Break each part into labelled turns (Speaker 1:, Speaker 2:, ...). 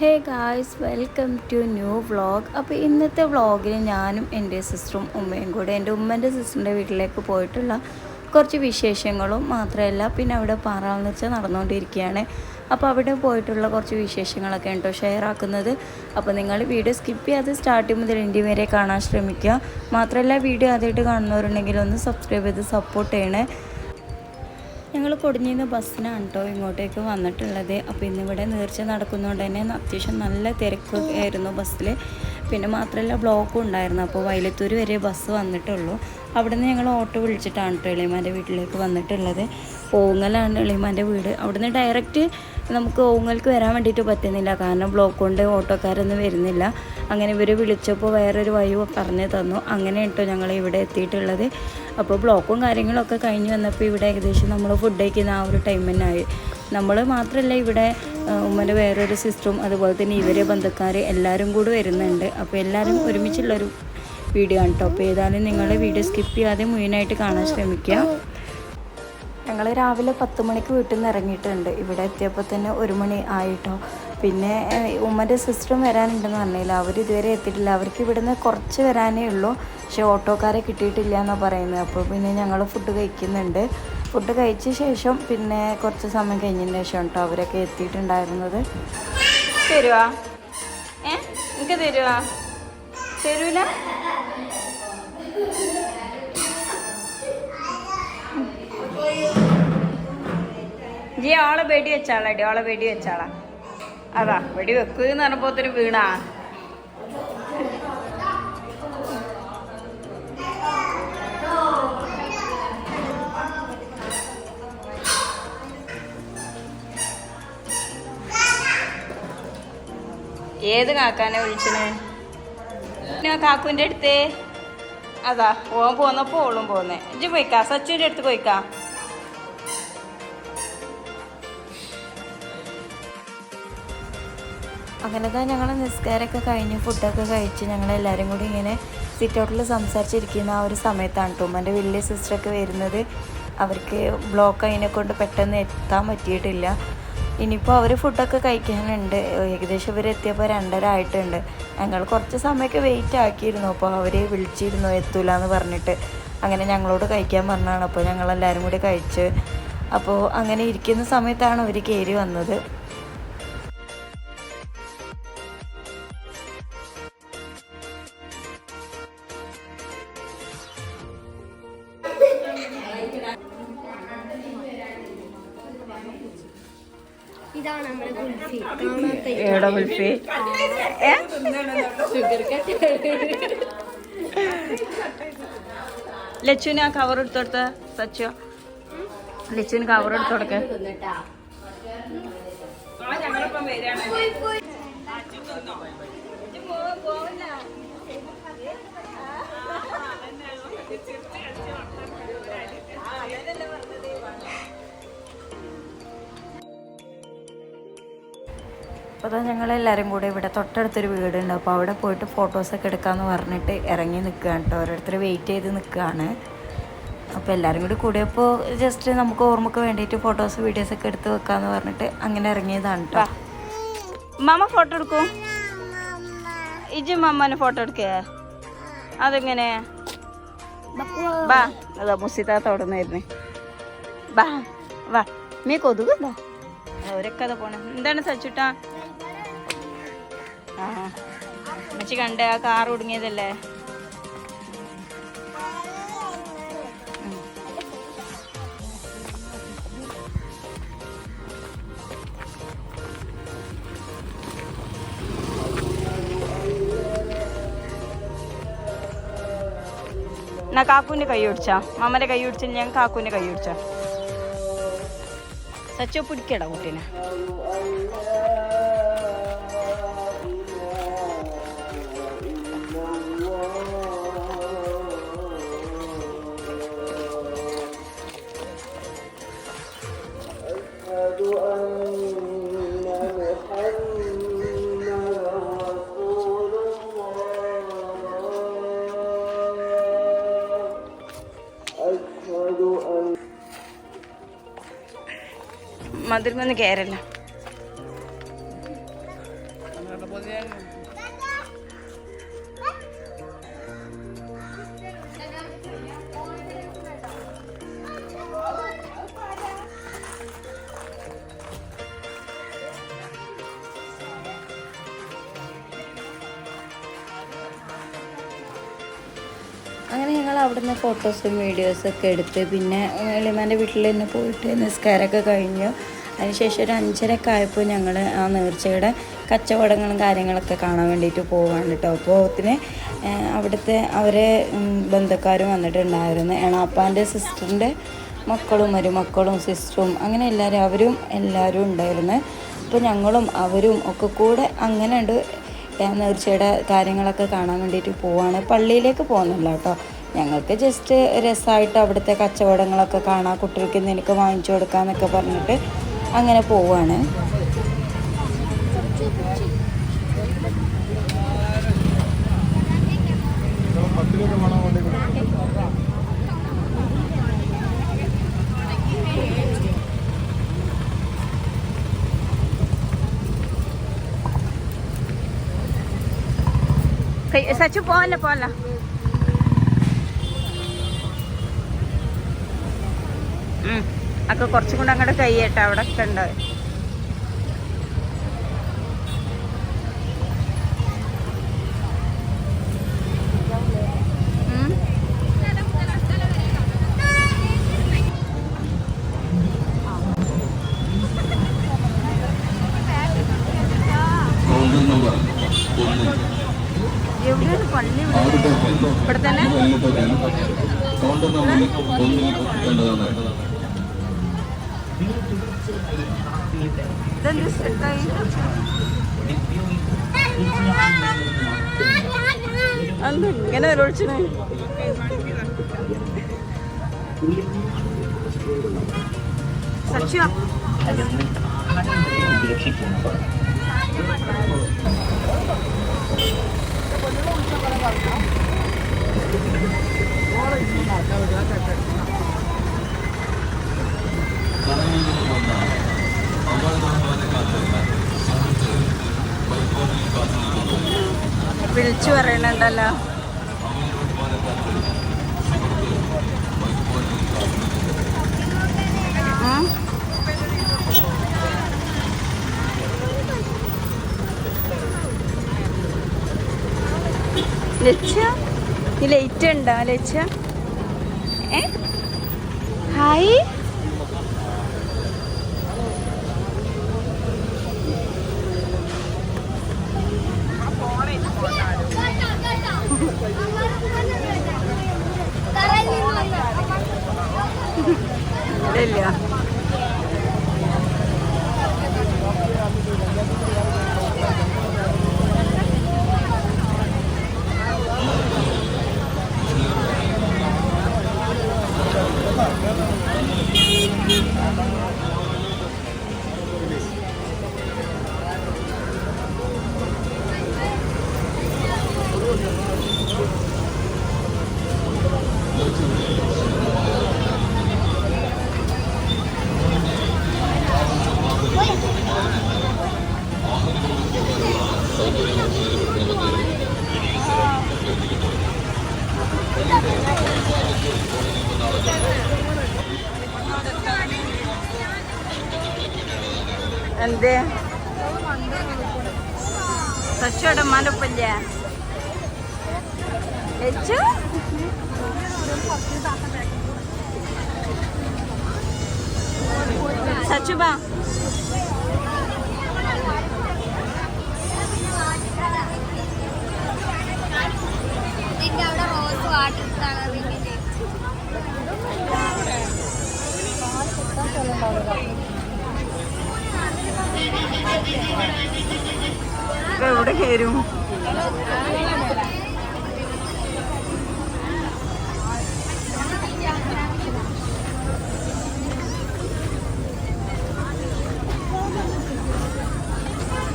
Speaker 1: Hey guys welcome to new vlog അപ്പോൾ ഇന്നത്തെ വ്ളോഗിൽ ഞാനും എന്റെ സിസ്റ്ററും ഉമ്മയും കൂടെ എന്റെ ഉമ്മന്റെ സിസ്റ്ററിന്റെ വീട്ടിലേക്ക് പോയിട്ടുള്ള കുറച്ച് വിശേഷങ്ങളും മാത്രമല്ല പിന്നെ അവിടെ പാറാന്ന് വെച്ചാൽ നടന്നുകൊണ്ടിരിക്കുകയാണ്. അപ്പോൾ അവിടെ പോയിട്ടുള്ള കുറച്ച് വിശേഷങ്ങളൊക്കെ ഉണ്ടോ ഷെയർ ആക്കുന്നത്. അപ്പോൾ നിങ്ങൾ വീഡിയോ സ്കിപ്പ് ചെയ്യാതെ സ്റ്റാർട്ട് മുതൽ എന്റെ വരെ കാണാൻ ശ്രമിക്കുക. മാത്രമല്ല വീഡിയോ ആദ്യമായിട്ട് കാണുന്നവരുണ്ടെങ്കിൽ ഒന്ന് സബ്സ്ക്രൈബ് ചെയ്ത് സപ്പോർട്ട് ചെയ്യണേ. ഞങ്ങൾ കൊടിഞ്ഞിന്ന് ബസ്സിനാണ് കേട്ടോ ഇങ്ങോട്ടേക്ക് വന്നിട്ടുള്ളത്. അപ്പോൾ ഇന്നിവിടെ നേർച്ച നടക്കുന്നതുകൊണ്ട് തന്നെ അത്യാവശ്യം നല്ല തിരക്ക് ആയിരുന്നു ബസ്സിൽ പിന്നെ മാത്രമല്ല ബ്ലോക്കും ഉണ്ടായിരുന്നു. അപ്പോൾ വയലത്തൂർ വരെ ബസ് വന്നിട്ടുള്ളൂ. അവിടെ നിന്ന് ഞങ്ങൾ ഓട്ടോ വിളിച്ചിട്ടാണ് കേട്ടോ എളിമാന്റെ വീട്ടിലേക്ക് വന്നിട്ടുള്ളത്. പോങ്ങലാണ് എളിമാന്റെ വീട്. അവിടുന്ന് ഡയറക്റ്റ് നമുക്ക് ഓങ്ങൽക്ക് വരാൻ വേണ്ടിയിട്ട് പറ്റുന്നില്ല. കാരണം ബ്ലോക്ക് കൊണ്ട് ഓട്ടോക്കാരൊന്നും വരുന്നില്ല. അങ്ങനെ ഇവർ വിളിച്ചപ്പോൾ വേറൊരു വഴി പറഞ്ഞു തന്നു. അങ്ങനെ കേട്ടോ ഞങ്ങൾ ഇവിടെ എത്തിയിട്ടുള്ളത്. അപ്പോൾ ബ്ലോക്കും കാര്യങ്ങളൊക്കെ കഴിഞ്ഞ് വന്നപ്പോൾ ഇവിടെ ഏകദേശം നമ്മൾ ഫുഡ് കഴിക്കുന്ന ആ ഒരു ടൈം തന്നെ ആയി. നമ്മൾ മാത്രമല്ല ഇവിടെ ഉമ്മന്റെ വേറൊരു സിസ്റ്ററും അതുപോലെ തന്നെ ഇവരെ ബന്ധുക്കാർ എല്ലാവരും കൂടി വരുന്നുണ്ട്. അപ്പോൾ എല്ലാവരും ഒരുമിച്ചുള്ളൊരു വീഡിയോ ആണ് കേട്ടോ അപ്പോൾ ഏതായാലും നിങ്ങൾ വീഡിയോ സ്കിപ്പ് ചെയ്യാതെ മുഴുവനായിട്ട് കാണാൻ ശ്രമിക്കുക ഞങ്ങൾ രാവിലെ പത്ത് മണിക്ക് വീട്ടിൽ നിന്ന് ഇറങ്ങിയിട്ടുണ്ട്. ഇവിടെ എത്തിയപ്പോൾ തന്നെ ഒരു മണി ആയിട്ടോ. പിന്നെ ഉമ്മന്റെ സിസ്റ്ററും വരാനുണ്ടെന്ന് പറഞ്ഞില്ല. അവർ ഇതുവരെ എത്തിയിട്ടില്ല. അവർക്ക് ഇവിടുന്ന് കുറച്ച് വരാനേ ഉള്ളൂ. പക്ഷേ ഓട്ടോക്കാരെ കിട്ടിയിട്ടില്ല എന്നാണ് പറയുന്നത്. അപ്പോൾ പിന്നെ ഞങ്ങൾ ഫുഡ് കഴിക്കുന്നുണ്ട്. ഫുഡ് കഴിച്ച ശേഷം പിന്നെ കുറച്ച് സമയം കഴിഞ്ഞതിന് ശേഷം കേട്ടോ അവരൊക്കെ എത്തിയിട്ടുണ്ടായിരുന്നത്. തരുവാ? ഏ എനിക്ക് തരുവാ? തരൂല? ജി ആളെ വെടി വെച്ചാളടി ആളെ വെടി വെച്ചാളാ. അതാ വെടി വെക്കുന്ന് പറഞ്ഞപ്പോത്തിന് വീണാ. ഏത് കാക്കാനെ വിളിച്ചന് കാക്കുവിന്റെ അടുത്ത്. അതാ ഓൻ പോന്നപ്പോ ഓളും പോന്നെ. ഇജ്ജ് പോയിക്കാ സച്ചുവിന്റെ അടുത്ത് പോയിക്കാ. അങ്ങനെ തന്നെ ഞങ്ങൾ നിസ്കാരമൊക്കെ കഴിഞ്ഞ് ഫുഡൊക്കെ കഴിച്ച് ഞങ്ങൾ എല്ലാവരും കൂടി ഇങ്ങനെ സിറ്റ് ഔട്ടിൽ സംസാരിച്ചിരിക്കുന്ന ആ ഒരു സമയത്താണ് കേട്ടോ എന്റെ വലിയ സിസ്റ്ററൊക്കെ വരുന്നത്. അവർക്ക് ബ്ലോക്ക് അതിനെ കൊണ്ട് പെട്ടെന്ന് എത്താൻ പറ്റിയിട്ടില്ല. ഇനിയിപ്പോൾ അവർ ഫുഡൊക്കെ കഴിക്കാനുണ്ട്. ഏകദേശം ഇവർ എത്തിയപ്പോൾ രണ്ടര ആയിട്ടുണ്ട്. ഞങ്ങൾ കുറച്ച് സമയമൊക്കെ വെയിറ്റ് ആക്കിയിരുന്നു. അപ്പോൾ അവർ വിളിച്ചിരുന്നു എത്തൂല എന്ന് പറഞ്ഞിട്ട്. അങ്ങനെ ഞങ്ങളോട് കഴിക്കാൻ പറഞ്ഞാണ് അപ്പോൾ ഞങ്ങളെല്ലാവരും കൂടി കഴിച്ച് അപ്പോൾ അങ്ങനെ ഇരിക്കുന്ന സമയത്താണ് അവർ കയറി വന്നത്.
Speaker 2: കാണാത്ത
Speaker 1: ഫേ ലച്ചുവിന് ആ കവർ എടുത്തു സച്ചോ ലച്ചുവിന് കവർ എടുത്തു കൊടുക്ക അപ്പോൾ അതാ ഞങ്ങളെല്ലാവരും കൂടെ ഇവിടെ തൊട്ടടുത്തൊരു വീടുണ്ട്. അപ്പോൾ അവിടെ പോയിട്ട് ഫോട്ടോസൊക്കെ എടുക്കാമെന്ന് പറഞ്ഞിട്ട് ഇറങ്ങി നിൽക്കുകയാണ് കേട്ടോ ഓരോരുത്തർ വെയിറ്റ് ചെയ്ത് നിൽക്കുകയാണ് അപ്പോൾ എല്ലാവരും കൂടി കൂടിയപ്പോൾ ജസ്റ്റ് നമുക്ക് ഓർമ്മക്ക് വേണ്ടിയിട്ട് ഫോട്ടോസ് വീഡിയോസൊക്കെ എടുത്ത് വെക്കാമെന്ന് പറഞ്ഞിട്ട് അങ്ങനെ ഇറങ്ങിയതാണ് കേട്ടോ മാമ ഫോട്ടോ എടുക്കും. ഇജി മമ്മനെ ഫോട്ടോ എടുക്കേ. അതെങ്ങനെ? ബാ ബാ വാ മീ എന്താ അവരൊക്കെ അതാ പോണേ. എന്താണ് സച്ചുട്ടാ? ആ. അമ്മച്ചി കണ്ട ആ കാർ ഒടുങ്ങിയതല്ലേ. എന്നാ കാക്കുവിന്റെ കൈ ഓടിച്ചാ? മാമന്റെ കൈ പിടിച്ച ഞാൻ കാക്കുവിന്റെ കൈ ഓടിച്ചാ. സച്ചോ പിടിക്കടാ കുട്ടീനെ. മധുരമൊന്ന് കയറല്ല അങ്ങനെ ഞങ്ങൾ അവിടുന്ന് ഫോട്ടോസും വീഡിയോസൊക്കെ എടുത്ത് പിന്നെ എളിമാന്റെ വീട്ടിൽ തന്നെ പോയിട്ട് നിസ്കാരമൊക്കെ കഴിഞ്ഞു. അതിനുശേഷം ഒരു അഞ്ചരയൊക്കെ ആയപ്പോൾ ഞങ്ങൾ ആ നേർച്ചയുടെ കച്ചവടങ്ങളും കാര്യങ്ങളൊക്കെ കാണാൻ വേണ്ടിയിട്ട് പോവാണ് കേട്ടോ. അപ്പോൾ അതിന് അവിടുത്തെ അവരെ ബന്ധക്കാരും വന്നിട്ടുണ്ടായിരുന്നു. എണാപ്പാന്റെ സിസ്റ്ററിന്റെ മക്കളും മരുമക്കളും സിസ്റ്ററും അങ്ങനെ എല്ലാവരും അവരും എല്ലാവരും ഉണ്ടായിരുന്നു. അപ്പോൾ ഞങ്ങളും അവരും ഒക്കെ കൂടെ അങ്ങനെ ഉണ്ട് നേർച്ചയുടെ കാര്യങ്ങളൊക്കെ കാണാൻ വേണ്ടിയിട്ട് പോവാണ്. പള്ളിയിലേക്ക് പോകുന്നില്ല കേട്ടോ. ഞങ്ങൾക്ക് ജസ്റ്റ് രസമായിട്ട് അവിടുത്തെ കച്ചവടങ്ങളൊക്കെ കാണാം കുട്ടികൾക്ക് നിനക്ക് വാങ്ങിച്ചു കൊടുക്കാമെന്നൊക്കെ പറഞ്ഞിട്ട് അങ്ങനെ പോവാണ്. സച്ചു പോവല്ല പോവല്ല? ഒക്കെ കുറച്ചും കൂടെ അങ്ങോട്ട് കൈയേട്ട അവിടെ ഒക്കെ ഉണ്ട്. ഇവിടെ? തന്നെ
Speaker 3: വെള്ള ടോക്കൺ കൗണ്ടർ നമ്പർ ഒന്നിൽ കണ്ടതാണ്
Speaker 1: ഇതെന്ത് സെറ്റായി എന്ത് ഇങ്ങനെ വിളിച്ചു പറയണുണ്ടല്ലോ. ലക്ഷ്യ ഈ ലൈറ്റ് ഉണ്ടോ ലച്ച ഏ? Hi Ele é. എന്തേ സച്ചോടെ മനപ്പില്ല ലച്ചു സച്ചു ബാ
Speaker 2: ഇതിന്റെ
Speaker 1: എവിടെ കയറും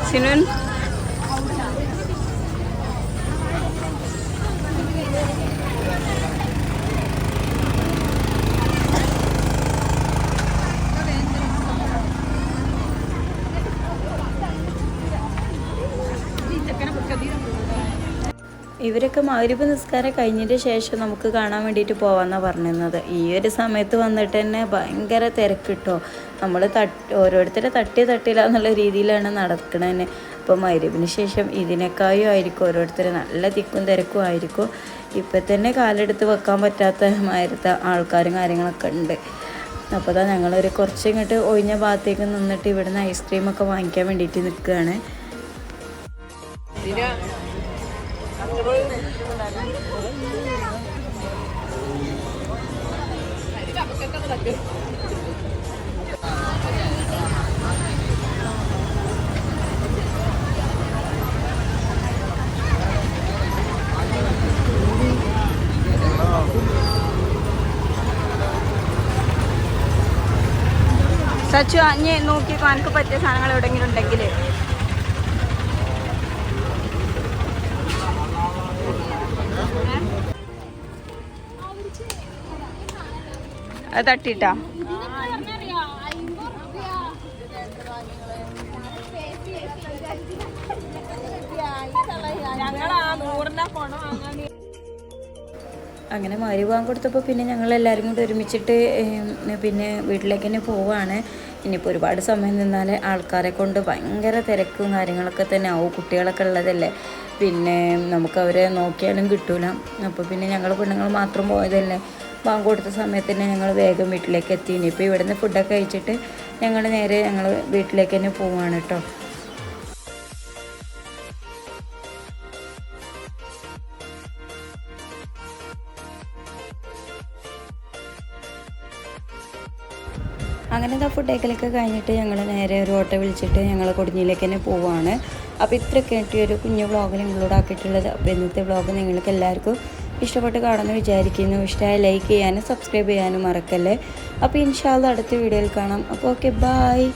Speaker 1: സിനുൻ ഇവരൊക്കെ മഗ്രിബ് നിസ്കാരം കഴിഞ്ഞതിന്റെ ശേഷം നമുക്ക് കാണാൻ വേണ്ടിയിട്ട് പോകാമെന്നാണ് പറഞ്ഞിരുന്നത്. ഈ ഒരു സമയത്ത് വന്നിട്ട് തന്നെ ഭയങ്കര തിരക്കിട്ടോ. നമ്മൾ തട്ട് ഓരോരുത്തരെ തട്ടി തട്ടില്ല എന്നുള്ള രീതിയിലാണ് നടക്കണത് അപ്പോൾ മഗ്രിബിന് ശേഷം ഇതിനേക്കായും ആയിരിക്കും ഓരോരുത്തർ നല്ല തിക്കും തിരക്കും ആയിരിക്കും. ഇപ്പം തന്നെ കാലെടുത്ത് വെക്കാൻ പറ്റാത്ത മാരുത്ത ആൾക്കാരും കാര്യങ്ങളൊക്കെ ഉണ്ട്. അപ്പോൾ അതാ ഞങ്ങളൊരു കുറച്ച് ഇങ്ങോട്ട് ഒഴിഞ്ഞ ഭാഗത്തേക്ക് നിന്നിട്ട് ഇവിടുന്ന് ഐസ്ക്രീമൊക്കെ വാങ്ങിക്കാൻ വേണ്ടിയിട്ട് നിൽക്കുകയാണ്. സച്ചു അഞ്ഞ് നോക്കി എനിക്ക് പറ്റിയ സാധനങ്ങൾ എവിടെയെങ്കിലും ഉണ്ടെങ്കിൽ അത് തട്ടിട്ടാ അങ്ങനെ മാരി പോകാൻ കൊടുത്തപ്പോൾ പിന്നെ ഞങ്ങൾ എല്ലാവരും കൂടി ഒരുമിച്ചിട്ട് പിന്നെ വീട്ടിലേക്ക് തന്നെ പോവാണ്. ഇനിയിപ്പോൾ ഒരുപാട് സമയം നിന്നാൽ ആൾക്കാരെ കൊണ്ട് ഭയങ്കര തിരക്കും കാര്യങ്ങളൊക്കെ തന്നെ ആവും. കുട്ടികളൊക്കെ ഉള്ളതല്ലേ. പിന്നെ നമുക്ക് അവരെ നോക്കിയാലും കിട്ടൂല. അപ്പോൾ പിന്നെ ഞങ്ങൾ പെണ്ണുങ്ങൾ മാത്രം പോയതല്ലേ. ബാങ്ക് കൊടുത്ത സമയത്ത് തന്നെ ഞങ്ങൾ വേഗം വീട്ടിലേക്ക് എത്തി. ഇനിയിപ്പോൾ ഇവിടുന്ന് ഫുഡൊക്കെ കഴിച്ചിട്ട് ഞങ്ങൾ നേരെ ഞങ്ങൾ വീട്ടിലേക്ക് തന്നെ പോവുകയാണ് കേട്ടോ അങ്ങനെ ആ ഫുഡ് ഏക്കലൊക്കെ കഴിഞ്ഞിട്ട് ഞങ്ങൾ നേരെ ഒരു ഓട്ടോ വിളിച്ചിട്ട് ഞങ്ങൾ കൊടിഞ്ഞിലേക്ക് തന്നെ പോവുകയാണ് അപ്പോൾ ഇത്രയൊക്കെ ആയിട്ട് ഒരു കുഞ്ഞു വ്ളോഗിൽ ഇൻക്ലൂഡ് ആക്കിയിട്ടുള്ളത്. അപ്പോൾ ഇന്നത്തെ വ്ളോഗ് നിങ്ങൾക്ക് എല്ലാവർക്കും ഇഷ്ടപ്പെട്ട് കാണുമെന്ന് വിചാരിക്കുന്നു. ഇഷ്ടമായ ലൈക്ക് ചെയ്യാനും സബ്സ്ക്രൈബ് ചെയ്യാനും മറക്കല്ലേ. അപ്പോൾ ഇൻഷാല്ല അടുത്ത വീഡിയോയിൽ കാണാം. അപ്പോൾ ഓക്കെ ബായ്